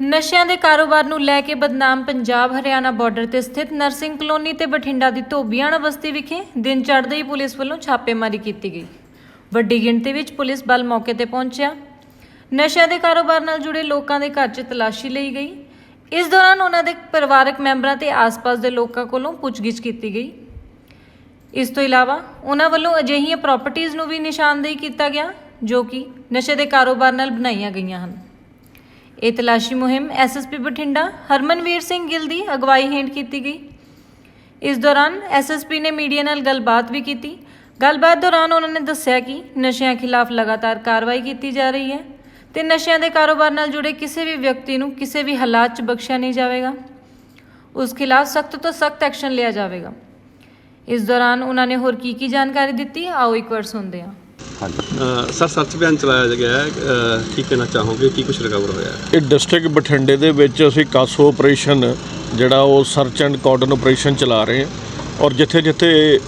ਨਸ਼ਿਆਂ ਦੇ ਕਾਰੋਬਾਰ ਨੂੰ ਲੈ ਕੇ ਬਦਨਾਮ ਪੰਜਾਬ, ਹਰਿਆਣਾ ਬਾਰਡਰ ਤੇ ਸਥਿਤ ਨਰਸਿੰਗ ਕਲੋਨੀ ਤੇ ਬਠਿੰਡਾ ਦੀ ਧੋਬੀਆਣਾ ਬਸਤੀ ਵਿਖੇ ਦਿਨ ਚੜ੍ਹਦੇ ਹੀ ਪੁਲਿਸ ਵੱਲੋਂ ਛਾਪੇਮਾਰੀ ਕੀਤੀ ਗਈ। ਵੱਡੀ ਗਿਣਤੀ ਵਿੱਚ ਪੁਲਿਸ ਬਲ ਮੌਕੇ ਤੇ ਪਹੁੰਚਿਆ। ਨਸ਼ਿਆਂ ਦੇ ਕਾਰੋਬਾਰ ਨਾਲ ਜੁੜੇ ਲੋਕਾਂ ਦੇ ਘਰ 'ਚ ਤਲਾਸ਼ੀ ਲਈ ਗਈ। ਇਸ ਦੌਰਾਨ ਉਹਨਾਂ ਦੇ ਪਰਿਵਾਰਕ ਮੈਂਬਰਾਂ ਤੇ ਆਸ-ਪਾਸ ਦੇ ਲੋਕਾਂ ਕੋਲੋਂ ਪੁੱਛਗਿੱਛ ਕੀਤੀ ਗਈ। ਇਸ ਤੋਂ ਇਲਾਵਾ ਉਹਨਾਂ ਵੱਲੋਂ ਅਜਿਹੀਆਂ ਪ੍ਰਾਪਰਟੀਆਂ ਨੂੰ ਵੀ ਨਿਸ਼ਾਨਦੇਹੀ ਕੀਤਾ ਗਿਆ, ਜੋ ਕਿ ਨਸ਼ੇ ਦੇ ਕਾਰੋਬਾਰ ਨਾਲ ਬਣਾਈਆਂ ਗਈਆਂ ਹਨ। ਇਹ ਤਲਾਸ਼ੀ ਮੁਹਿੰਮ ਐਸਐਸਪੀ ਬਠਿੰਡਾ ਹਰਮਨਵੀਰ ਸਿੰਘ ਗਿੱਲ ਦੀ ਅਗਵਾਈ ਹੇਠ ਕੀਤੀ ਗਈ। ਇਸ ਦੌਰਾਨ ਐਸਐਸਪੀ ਨੇ ਮੀਡੀਆ ਨਾਲ ਗੱਲਬਾਤ ਵੀ ਕੀਤੀ। ਗੱਲਬਾਤ ਦੌਰਾਨ ਉਹਨਾਂ ਨੇ ਦੱਸਿਆ ਕਿ ਨਸ਼ਿਆਂ ਖਿਲਾਫ ਲਗਾਤਾਰ ਕਾਰਵਾਈ ਕੀਤੀ ਜਾ ਰਹੀ ਹੈ ਤੇ ਨਸ਼ਿਆਂ ਦੇ ਕਾਰੋਬਾਰ ਨਾਲ ਜੁੜੇ ਕਿਸੇ ਵੀ ਵਿਅਕਤੀ ਨੂੰ ਕਿਸੇ ਵੀ ਹਾਲਾਤ 'ਚ ਬਖਸ਼ਿਆ ਨਹੀਂ ਜਾਵੇਗਾ। ਉਸ ਖਿਲਾਫ ਸਖਤ ਤੋਂ ਸਖਤ ਐਕਸ਼ਨ ਲਿਆ ਜਾਵੇਗਾ। ਇਸ ਦੌਰਾਨ ਉਹਨਾਂ ਨੇ ਹੋਰ ਕੀ ਕੀ ਜਾਣਕਾਰੀ ਦਿੱਤੀ, ਆਓ ਇੱਕ ਵਾਰ ਸੁਣਦੇ ਹਾਂ। ਅ, ਸਰ ਸਰਚ ਬਿਆਨ ਚਲਾਇਆ ਗਿਆ ਹੈ ਅ, ਕੀ ਕਹਿਣਾ ਚਾਹੋਗੇ? ਕੀ ਕੁਝ ਰਿਕਵਰ ਹੋਇਆ? ਹੈ ਇਹ ਡਿਸਟ੍ਰਿਕਟ ਬਠਿੰਡੇ ਦੇ ਵਿੱਚ ਅਸੀਂ ਕਾਸੋ ਆਪਰੇਸ਼ਨ ਜਿਹੜਾ ਉਹ ਸਰਚ ਐਂਡ ਕਾਰਡਨ ਆਪਰੇਸ਼ਨ ਚਲਾ ਰਹੇ ਹਾਂ। ਔਰ ਜਿੱਥੇ ਜਿੱਥੇ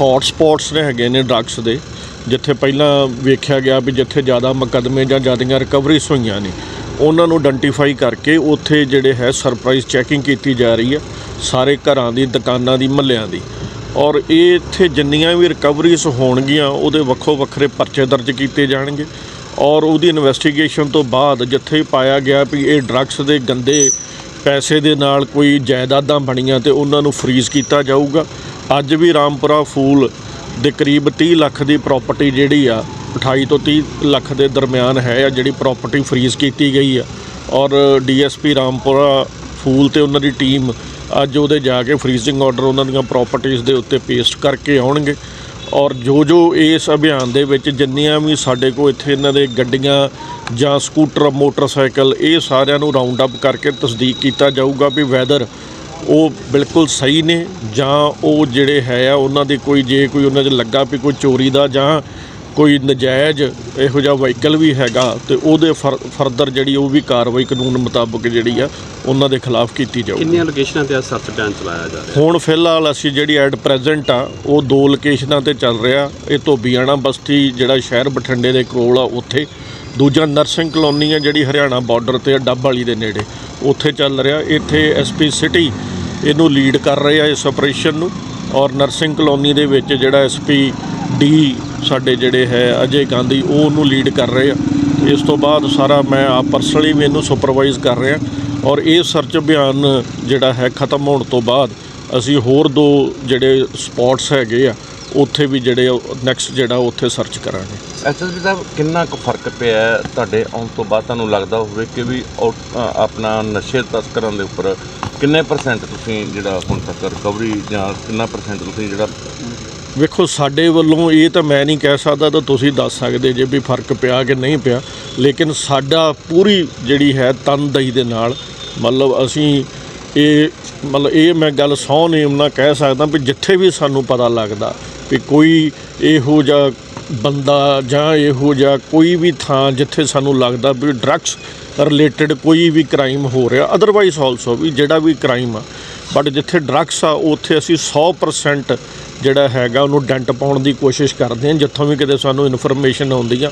ਹੌਟ ਸਪੌਟਸ ਨੇ ਹੈਗੇ ਨੇ ਡਰੱਗਸ ਦੇ ਜਿੱਥੇ ਪਹਿਲਾਂ ਵੇਖਿਆ ਗਿਆ ਵੀ ਜਿੱਥੇ ਜ਼ਿਆਦਾ ਮੁਕੱਦਮੇ ਜਾਂ ਜ਼ਿਆਦੀਆਂ ਰਿਕਵਰੀਜ਼ ਹੋਈਆਂ ਨੇ ਉਹਨਾਂ ਨੂੰ ਆਇਡੈਂਟੀਫਾਈ ਕਰਕੇ ਉੱਥੇ ਜਿਹੜੇ ਹੈ ਸਰਪ੍ਰਾਈਜ਼ ਚੈਕਿੰਗ ਕੀਤੀ ਜਾ ਰਹੀ ਹੈ ਸਾਰੇ ਘਰਾਂ ਦੀ ਦੁਕਾਨਾਂ ਦੀ ਮਹੱਲਿਆਂ ਦੀ। ਔਰ ਇਹ ਇੱਥੇ ਜਿੰਨੀਆਂ ਵੀ ਰਿਕਵਰੀਜ਼ ਹੋਣਗੀਆਂ, ਉਹਦੇ ਵੱਖੋ ਵੱਖਰੇ ਪਰਚੇ ਦਰਜ ਕੀਤੇ ਜਾਣਗੇ। ਔਰ ਉਹਦੀ ਇਨਵੈਸਟੀਗੇਸ਼ਨ ਤੋਂ ਬਾਅਦ ਜਿੱਥੇ ਪਾਇਆ ਗਿਆ ਵੀ ਇਹ ਡਰੱਗਸ ਦੇ ਗੰਦੇ ਪੈਸੇ ਦੇ ਨਾਲ ਕੋਈ ਜਾਇਦਾਦਾਂ ਬਣੀਆਂ ਤੇ ਉਹਨਾਂ ਨੂੰ ਫਰੀਜ਼ ਕੀਤਾ ਜਾਊਗਾ। ਅੱਜ ਵੀ ਰਾਮਪੁਰਾ ਫੂਲ ਦੇ ਕਰੀਬ 30 ਲੱਖ ਦੀ ਪ੍ਰਾਪਰਟੀ ਜਿਹੜੀ ਆ 28 ਤੋਂ 30 ਲੱਖ ਦੇ ਦਰਮਿਆਨ ਹੈ ਆ, ਜਿਹੜੀ ਪ੍ਰਾਪਰਟੀ ਫਰੀਜ਼ ਕੀਤੀ ਗਈ ਆ। ਔਰ ਡੀਐਸਪੀ ਰਾਮਪੁਰਾ ਫੂਲ ਤੇ ਉਹਨਾਂ ਦੀ ਟੀਮ ਅੱਜ ਉਹਦੇ ਜਾ ਕੇ ਫਰੀਜ਼ਿੰਗ ਆਰਡਰ ਉਹਨਾਂ ਦੀਆਂ ਪ੍ਰਾਪਰਟੀਆਂ ਦੇ ਉੱਤੇ ਪੇਸਟ ਕਰਕੇ ਆਉਣਗੇ। ਔਰ ਜੋ ਜੋ ਇਸ ਅਭਿਆਨ ਦੇ ਵਿੱਚ ਜਿੰਨੀਆਂ ਵੀ ਸਾਡੇ ਕੋਲ ਇੱਥੇ ਇਹਨਾਂ ਦੇ ਗੱਡੀਆਂ ਜਾਂ ਸਕੂਟਰ ਮੋਟਰਸਾਈਕਲ ਇਹ ਸਾਰਿਆਂ ਨੂੰ ਰਾਉਂਡ ਅਪ ਕਰਕੇ ਤਸਦੀਕ ਕੀਤਾ ਜਾਊਗਾ ਵੀ ਵੈਦਰ ਉਹ ਬਿਲਕੁਲ ਸਹੀ ਨੇ ਜਾਂ ਉਹ ਜਿਹੜੇ ਹੈ ਆ, ਉਹਨਾਂ ਦੇ ਕੋਈ ਜੇ ਕੋਈ ਉਹਨਾਂ 'ਚ ਲੱਗਾ ਵੀ ਕੋਈ ਚੋਰੀ ਦਾ ਜਾਂ ਕੋਈ ਨਜਾਇਜ਼ ਇਹੋ ਜਿਹਾ ਵਹੀਕਲ ਵੀ ਹੈਗਾ ਤੇ ਉਹਦੇ ਫਰਦਰ ਜਿਹੜੀ ਉਹ ਵੀ ਕਾਰਵਾਈ ਕਾਨੂੰਨ ਮੁਤਾਬਕ ਜਿਹੜੀ ਆ ਉਹਨਾਂ ਦੇ ਖਿਲਾਫ ਕੀਤੀ ਜਾਊਗੀ। ਕਿੰਨੀਆਂ ਲੋਕੇਸ਼ਨਾਂ ਤੇ ਅੱਜ ਸਰਚ ਬਿਆਨ ਚਲਾਇਆ ਜਾ ਰਿਹਾ? ਹੁਣ ਫਿਲਹਾਲ ਅਸੀਂ ਜਿਹੜੀ ਐਟ ਪ੍ਰੈਜ਼ੈਂਟ ਆ ਉਹ ਦੋ ਲੋਕੇਸ਼ਨਾਂ ਤੇ ਚੱਲ ਰਿਹਾ। ਇਹ ਧੋਬੀਆਣਾ ਬਸਤੀ ਜਿਹੜਾ ਸ਼ਹਿਰ ਬਠਿੰਡੇ ਦੇ ਕੋਲ ਆ ਉੱਥੇ। ਦੂਜਾ ਨਰਸਿੰਗ ਕਲੋਨੀ ਆ ਜਿਹੜੀ ਹਰਿਆਣਾ ਬਾਰਡਰ ਤੇ ਆ ਡੱਬ ਵਾਲੀ ਦੇ ਨੇੜੇ। ਉੱਥੇ ਚੱਲ ਰਿਹਾ। ਇੱਥੇ ਐਸਪੀ ਸਿਟੀ ਇਹਨੂੰ ਲੀਡ ਕਰ ਰਹੇ ਆ ਇਸ ਆਪਰੇਸ਼ਨ ਨੂੰ। ਔਰ ਨਰਸਿੰਗ ਕਲੋਨੀ ਦੇ ਵਿੱਚ ਜਿਹੜਾ ਐਸਪੀ ਡੀ ਸਾਡੇ ਜਿਹੜੇ ਹੈ ਅਜੇ ਗਾਂਧੀ, ਉਹ ਉਹਨੂੰ ਲੀਡ ਕਰ ਰਹੇ ਆ। ਇਸ ਤੋਂ ਬਾਅਦ ਸਾਰਾ ਮੈਂ ਆਪ ਪਰਸਨਲੀ ਵੀ ਇਹਨੂੰ ਸੁਪਰਵਾਈਜ਼ ਕਰ ਰਿਹਾ। ਔਰ ਇਹ ਸਰਚ ਅਭਿਆਨ ਜਿਹੜਾ ਹੈ ਖਤਮ ਹੋਣ ਤੋਂ ਬਾਅਦ ਅਸੀਂ ਹੋਰ ਦੋ ਜਿਹੜੇ ਸਪੌਟਸ ਹੈਗੇ ਆ, ਉੱਥੇ ਵੀ ਜਿਹੜੇ ਨੈਕਸਟ ਜਿਹੜਾ ਉੱਥੇ ਸਰਚ ਕਰਾਂਗੇ। ਐਸਐਸਪੀ ਸਾਹਿਬ, ਕਿੰਨਾ ਕੁ ਫ਼ਰਕ ਪਿਆ ਤੁਹਾਡੇ ਆਉਣ ਤੋਂ ਬਾਅਦ? ਤੁਹਾਨੂੰ ਲੱਗਦਾ ਹੋਵੇ ਕਿ ਵੀ ਆਊਟ- ਆਪਣਾ ਨਸ਼ੇ ਤਸਕਰਾਂ ਦੇ ਉੱਪਰ ਕਿੰਨੇ ਪਰਸੈਂਟ ਤੁਸੀਂ ਜਿਹੜਾ ਹੁਣ ਤੱਕ ਰਿਕਵਰੀ ਜਾਂ ਕਿੰਨਾ ਪਰਸੈਂਟ ਤੁਸੀਂ ਜਿਹੜਾ ਵੇਖੋ, ਸਾਡੇ ਵੱਲੋਂ ਇਹ ਤਾਂ ਮੈਂ ਨਹੀਂ ਕਹਿ ਸਕਦਾ ਤਾਂ ਤੁਸੀਂ ਦੱਸ ਸਕਦੇ ਜੇ ਵੀ ਫ਼ਰਕ ਪਿਆ ਕਿ ਨਹੀਂ ਪਿਆ। ਲੇਕਿਨ ਸਾਡਾ ਪੂਰੀ ਜਿਹੜੀ ਹੈ ਤਨਦੇਹੀ ਦੇ ਨਾਲ, ਮਤਲਬ ਅਸੀਂ ਇਹ, ਮਤਲਬ ਇਹ ਮੈਂ ਗੱਲ ਸਹੁੰ ਨੇਮ ਨਾਲ ਕਹਿ ਸਕਦਾ ਵੀ ਜਿੱਥੇ ਵੀ ਸਾਨੂੰ ਪਤਾ ਲੱਗਦਾ ਵੀ ਕੋਈ ਇਹੋ ਜਿਹਾ ਬੰਦਾ ਜਾਂ ਇਹੋ ਜਿਹਾ ਕੋਈ ਵੀ ਥਾਂ ਜਿੱਥੇ ਸਾਨੂੰ ਲੱਗਦਾ ਵੀ ਡਰੱਗਸ ਰਿਲੇਟਡ ਕੋਈ ਵੀ ਕ੍ਰਾਈਮ ਹੋ ਰਿਹਾ ਅਦਰਵਾਈਜ਼ ਆਲਸੋ ਵੀ ਜਿਹੜਾ ਵੀ ਕ੍ਰਾਈਮ ਆ ਬਟ ਜਿੱਥੇ ਡਰੱਗਸ ਆ, ਉੱਥੇ ਅਸੀਂ 100% ਜਿਹੜਾ ਹੈਗਾ, ਉਹਨੂੰ ਡੈਂਟ ਪਾਉਣ ਦੀ ਕੋਸ਼ਿਸ਼ ਕਰਦੇ ਹਾਂ ਜਿੱਥੋਂ ਵੀ ਕਿਤੇ ਸਾਨੂੰ ਇਨਫੋਰਮੇਸ਼ਨ ਆਉਂਦੀ ਆ।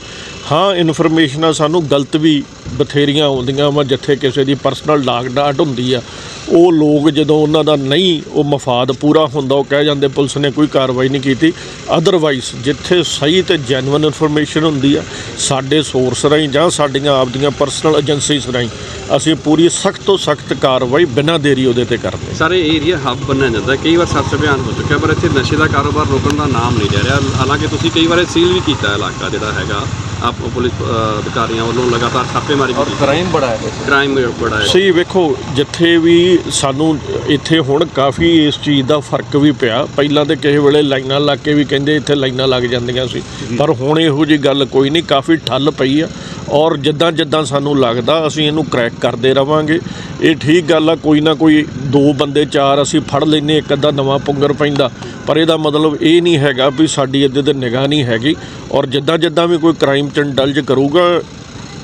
ਹਾਂ, ਇਨਫੋਰਮੇਸ਼ਨਾਂ ਸਾਨੂੰ ਗਲਤ ਵੀ ਬਥੇਰੀਆਂ ਆਉਂਦੀਆਂ ਵਾ, ਜਿੱਥੇ ਕਿਸੇ ਦੀ ਪਰਸਨਲ ਡਾਕ ਡਾਟ ਹੁੰਦੀ ਆ। ਉਹ ਲੋਕ ਜਦੋਂ ਉਹਨਾਂ ਦਾ ਨਹੀਂ, ਉਹ ਮਫਾਦ ਪੂਰਾ ਹੁੰਦਾ, ਉਹ ਕਹਿ ਜਾਂਦੇ, ਪੁਲਿਸ ਨੇ ਕੋਈ ਕਾਰਵਾਈ ਨਹੀਂ ਕੀਤੀ। ਅਦਰਵਾਈਜ਼ ਜਿੱਥੇ ਸਹੀ ਤੇ ਜੈਨੂਇਨ ਇਨਫੋਰਮੇਸ਼ਨ ਹੁੰਦੀ ਆ, ਸਾਡੇ ਸੋਰਸ ਰਾਹੀਂ ਜਾਂ ਸਾਡੀਆਂ ਆਪਦੀਆਂ ਪਰਸਨਲ ਏਜੰਸੀਜ਼ ਰਾਹੀਂ, ਅਸੀਂ ਪੂਰੀ ਸਖਤ ਤੋਂ ਸਖਤ ਕਾਰਵਾਈ ਬਿਨਾਂ ਦੇਰੀ ਉਹਦੇ ਤੇ ਕਰਦੇ ਸਾਰੇ ਏਰੀਆ ਹੱਬ ਬਣਿਆ ਜਾਂਦਾ, ਕਈ ਵਾਰ ਸੱਚ ਬਿਆਨ ਹੋ ਚੁੱਕਿਆ, ਪਰ ਇੱਥੇ ਨਸ਼ੇ ਦਾ ਕਾਰੋਬਾਰ ਰੋਕਣ ਦਾ ਨਾਮ ਨਹੀਂ ਲੈ ਰਿਹਾ। ਹਾਲਾਂਕਿ ਤੁਸੀਂ ਕਈ ਵਾਰ ਸੀਲ ਵੀ ਕੀਤਾ ਇਲਾਕਾ ਜਿਹੜਾ ਹੈਗਾ। ਆਪ ਪੁਲਿਸ ਅ, ਅਧਿਕਾਰੀਆਂ ਵੱਲੋਂ ਲਗਾਤਾਰ ਛਾਪੇਮਾਰੀ ਔਰ ਕੀਤੀ। ਕ੍ਰਾਈਮ ਬੜਾ ਹੈ ਕ੍ਰਾਈਮ ਬੜਾ ਹੈ। ਸਹੀ ਵੇਖੋ ਜਿੱਥੇ ਵੀ ਸਾਨੂੰ ਇੱਥੇ ਹੁਣ ਕਾਫੀ ਇਸ ਚੀਜ਼ ਦਾ ਫ਼ਰਕ ਵੀ ਪਿਆ। ਪਹਿਲਾਂ ਤੇ ਕਿਸੇ ਵੇਲੇ ਲਾਈਨਾਂ ਲੱਗ ਕੇ ਵੀ ਕਹਿੰਦੇ ਇੱਥੇ ਲਾਈਨਾਂ ਲੱਗ ਜਾਂਦੀਆਂ ਸੀ। ਪਰ ਹੁਣ ਇਹੋ ਜੀ ਗੱਲ ਕੋਈ ਨਹੀਂ ਕਾਫੀ ਠੱਲ ਪਈ ਆ। ਔਰ ਜਿੱਦਾਂ ਜਿੱਦਾਂ ਸਾਨੂੰ ਲੱਗਦਾ ਅਸੀਂ ਇਹਨੂੰ ਕਰੈਕ ਕਰਦੇ ਰਵਾਂਗੇ। ਇਹ ਠੀਕ ਗੱਲ ਆ ਕੋਈ ਨਾ ਕੋਈ ਦੋ ਬੰਦੇ ਚਾਰ ਅਸੀਂ ਫੜ ਲੈਨੇ ਇੱਕ ਅੱਧਾ ਨਵਾਂ ਪੁੰਗਰ ਪੈਂਦਾ। ਪਰ ਇਹਦਾ ਮਤਲਬ ਇਹ ਨਹੀਂ ਹੈਗਾ ਵੀ ਸਾਡੀ ਇੱਧਰ ਤੇ ਨਿਗਾਹ ਨਹੀਂ ਹੈਗੀ। ਔਰ ਜਿੱਦਾਂ ਜਿੱਦਾਂ ਵੀ ਕੋਈ ਕ੍ਰਾਈਮ ਚ ਇੰਡਲਜ ਕਰੂਗਾ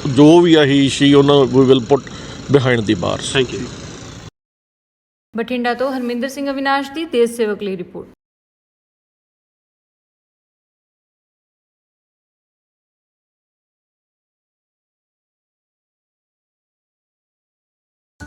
ਜੋ ਵੀ ਆ ਹੀ ਸ਼ੀ ਉਹਨਾਂ we will put behind the bars thank you Bathinda ਤੋਂ ਹਰਮਿੰਦਰ ਸਿੰਘ ਅਵਿਨਾਸ਼ ਦੀ ਦੇਸ਼ ਸੇਵਕ ਲਈ ਰਿਪੋਰਟ।